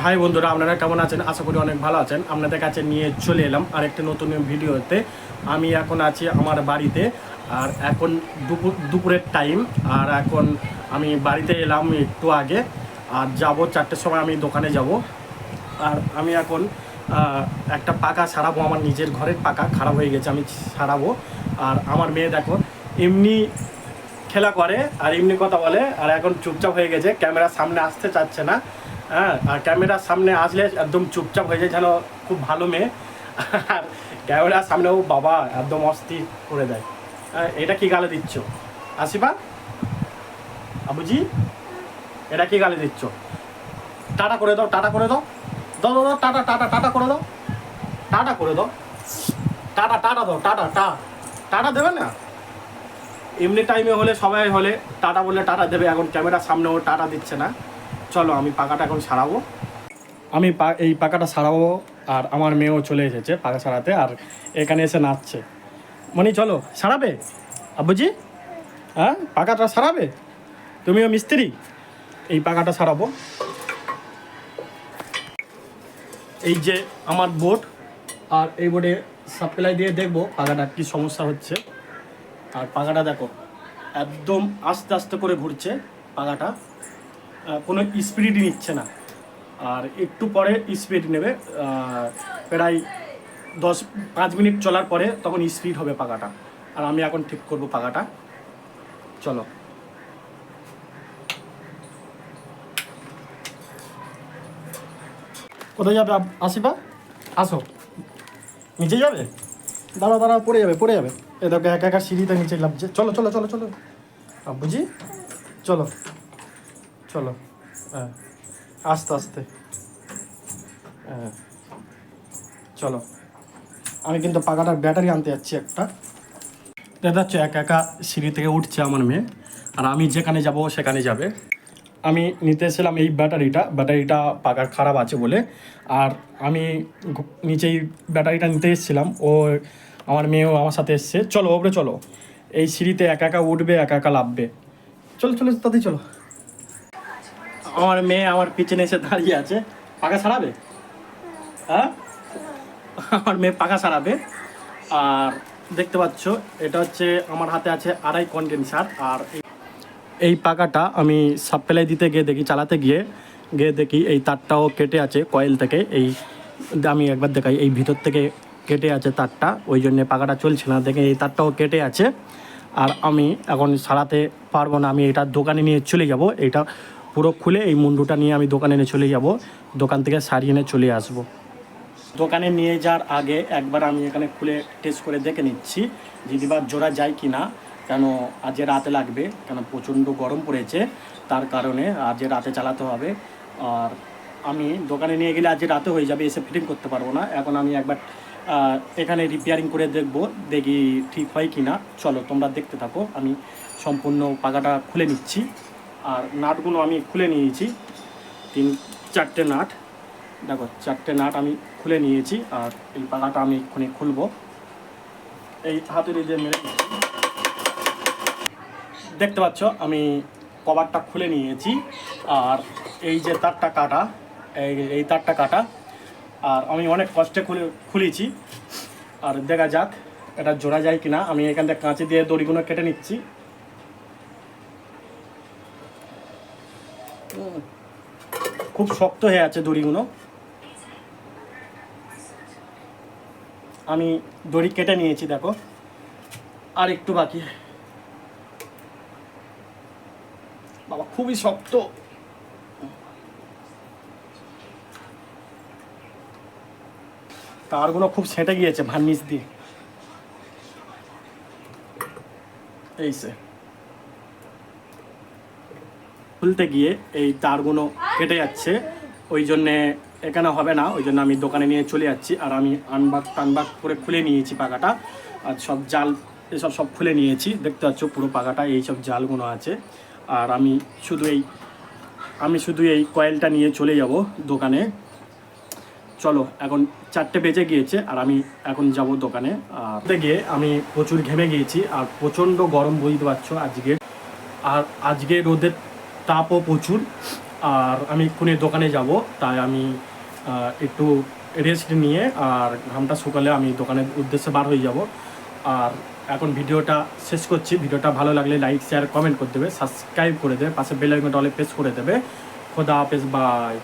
High বন্ধুরা, আপনারা কেমন আছেন? আশা করি অনেক ভালো আছেন। আপনাদের কাছে নিয়ে চলে এলাম আরেকটি নতুন ভিডিওতে। আমি এখন আছি আমার বাড়িতে, আর এখন দুপুর দুপুরের টাইম আর এখন আমি বাড়িতে এলাম একটু আগে, আর যাব চারটের সময় আমি দোকানে যাব। আর আমি এখন একটা পাকা সারাবো, আমার নিজের ঘরের পাকা, খারাপ হয়ে গেছে, আমি সারাবো। আর আমার মেয়ে দেখো, এমনি খেলা করে, আর এমনি কথা বলে, আর এখন চুপচাপ হয়ে গেছে ক্যামেরার সামনে আসতে চাচ্ছে না। হ্যাঁ আর ক্যামেরার সামনে আসলে একদম চুপচাপ হয়ে যায় যেন খুব ভালো মেয়ে। আর ক্যামেরার সামনেও বাবা একদম অস্থির করে দেয়। হ্যাঁ, এটা কি গালে দিচ্ছ? আসিবা আবুজি? এটা কি গালে দিচ্ছ? টাটা করে দাও টাটা করে দাও। দাও দাও, টাটা টাটা টাটা করে দাও। টাটা করে দাও। টাটা টাটা দাও টাটা টা। টাটা দেবে না? এমনি টাইমে হলে সবাই হলে টাটা বললে টাটা দেবে এখন ক্যামেরার সামনেও টাটা দিচ্ছে না। চলো আমি পাকাটা এখন সারাবো। আমি এই পাকাটা সারাবো আর আমার মেয়েও চলে এসেছে পাকা সারাতে আর এখানে এসে নাচছে। মানে চলো সারাবে? আব্বুজি? হ্যাঁ পাকাটা সারাবে? তুমিও মিস্ত্রি? এই পাকাটা সারাবো। এই যে আমার বোর্ড আর এই বোর্ডে সাপ্লাই দিয়ে দেখব পাকাটা কি সমস্যা হচ্ছে। আর পাকাটা দেখো একদম আস্তে আস্তে করে ঘুরছে আহ, কোনো স্পিড নিচ্ছে না। আর একটু পরে স্পিড নেবে প্রায় দশ, পাঁচ মিনিট চলার পরে তখন স্পিড হবে পাখাটা আর আমি এখন ঠিক করব পাকাটা চলো। কোথায় যাবে আসিবা আসো। নিচে যাবে? দাঁড়া দাঁড়া পড়ে যাবে পড়ে যাবে। এ দেখো, একা একা সিঁড়িতে নিচে লাভছে চলো চলো চলো চলো। বুঝি চলো। চলো। হ্যাঁ আস্তে আস্তে। হ্যাঁ চলো। আমি কিন্তু পাকাটার ব্যাটারি আনতে যাচ্ছি একটা। দেখা যাচ্ছে একা একা সিঁড়ি থেকে উঠছে আমার মেয়ে। আর আমি যেখানে যাব সেখানে যাবে। আমি নিতে এসেছিলাম এই ব্যাটারিটা। ব্যাটারিটা পাকার খারাপ আছে বলে। আর আমি নিচেই ব্যাটারিটা নিতে এসেছিলাম। ও, আমার মেয়েও আমার সাথে এসছে। চলো, ওপরে চলো। এই সিঁড়িতে একা একা উঠবে, একা একা লাভবে চলো চলো তাতে চলো। আমার মেয়ে আমার পিছনে এসে দাঁড়িয়ে আছে। পাকা সারাবে হ্যাঁ? আমার মেয়ে পাকা সারাবে আর দেখতে পাচ্ছ, এটা হচ্ছে আমার হাতে আছে আড়াই কন্ডেন্সার। আর এই- এই পাকাটা আমি সাপ্লাই দিতে গিয়ে দেখি, চালাতে গিয়ে গিয়ে দেখি এই তারটাও কেটে আছে কয়েল থেকে। এই আমি একবার দেখাই, এই ভিতর থেকে কেটে আছে তারটা, ওই জন্যে পাকাটা চলছে না। দেখে এই তারটাও কেটে আছে। আর আমি এখন সারাতে পারব না, আমি এটা দোকানে নিয়ে চলে যাব। এটা পুরো খুলে এই মুন্ডুটা নিয়ে আমি দোকানে এনে চলে যাব। দোকান থেকে সারিয়ে এনে চলে আসব। দোকানে নিয়ে যাওয়ার আগে একবার আমি এখানে খুলে টেস্ট করে দেখে নিচ্ছি যদি বা জোড়া যায় কি না কেন আজ রাতে লাগবে, কেন প্রচণ্ড গরম পড়েছে, তার কারণে আজ রাতে চালাতে হবে। আর আমি দোকানে নিয়ে গেলে আজ রাতে হয়ে যাবে, এসে ফিটিং করতে পারব না। এখন আমি একবার এখানে রিপেয়ারিং করে দেখব, দেখি ঠিক হয় কি না চলো তোমরা দেখতে থাকো, আমি সম্পূর্ণ পাকাটা খুলে নিচ্ছি। আর নাটগুলো আমি খুলে নিয়েছি। তিন, চারটে নাট। দেখো, চারটে নাট আমি খুলে নিয়েছি আর এই পাকাটা আমি এক্ষুনি খুলবো। এই হাতের যে মেরে দেখতে পাচ্ছ, আমি কভারটা খুলে নিয়েছি আর এই যে তারটা কাটা, এই এই তারটা কাটা আর আমি অনেক কষ্টে খুলে, খুলেছি। আর দেখা যাক, এটা জোড়া যায় কিনা। আমি এখান থেকে কাঁচি দিয়ে দড়িগুলো কেটে নিচ্ছি। খুব শক্ত হয়ে আছে দড়িগুলো। আমি দড়ি কেটে নিয়েছি, দেখো। আর একটু বাকি। বাবা, খুবই শক্ত। তারগুলো খুব সেঁটে গিয়েছে ভার্নিস দিয়ে। এই সে। খুলতে গিয়ে এই তারগুলো কেটে যাচ্ছে। ওই জন্যে এখানে হবে না, ওই জন্য আমি দোকানে নিয়ে চলে যাচ্ছি আর আমি আনবাক টানবাক করে খুলে নিয়েছি পাকাটা আর সব জাল, এসব সব খুলে নিয়েছি। দেখতে পাচ্ছ পুরো পাকাটা এই সব জালগুলো আছে। আর আমি শুধু এই, আমি শুধু এই কয়েলটা নিয়ে চলে যাব দোকানে। চলো, এখন চারটে বেজে গিয়েছে আর আমি এখন যাব দোকানে। আর গিয়ে আমি প্রচুর ঘেমে গিয়েছি আর প্রচণ্ড গরম, বুঝতে পারছ আজকে। আর আজকে রোদের তাপও প্রচুর। আর আমি এক্ষুনি দোকানে যাব, তাই আমি একটু রেস্ট নিয়ে আর ঘামটা শুকালে আমি দোকানের উদ্দেশ্যে বার হয়ে যাব। আর এখন ভিডিওটা শেষ করছি। ভিডিওটা ভালো লাগলে লাইক শেয়ার কমেন্ট করে দেবে। সাবস্ক্রাইব করে দেবে। পাশে বেল আইকনটা অলে প্রেস করে দেবে। খোদা হাফেজ বাই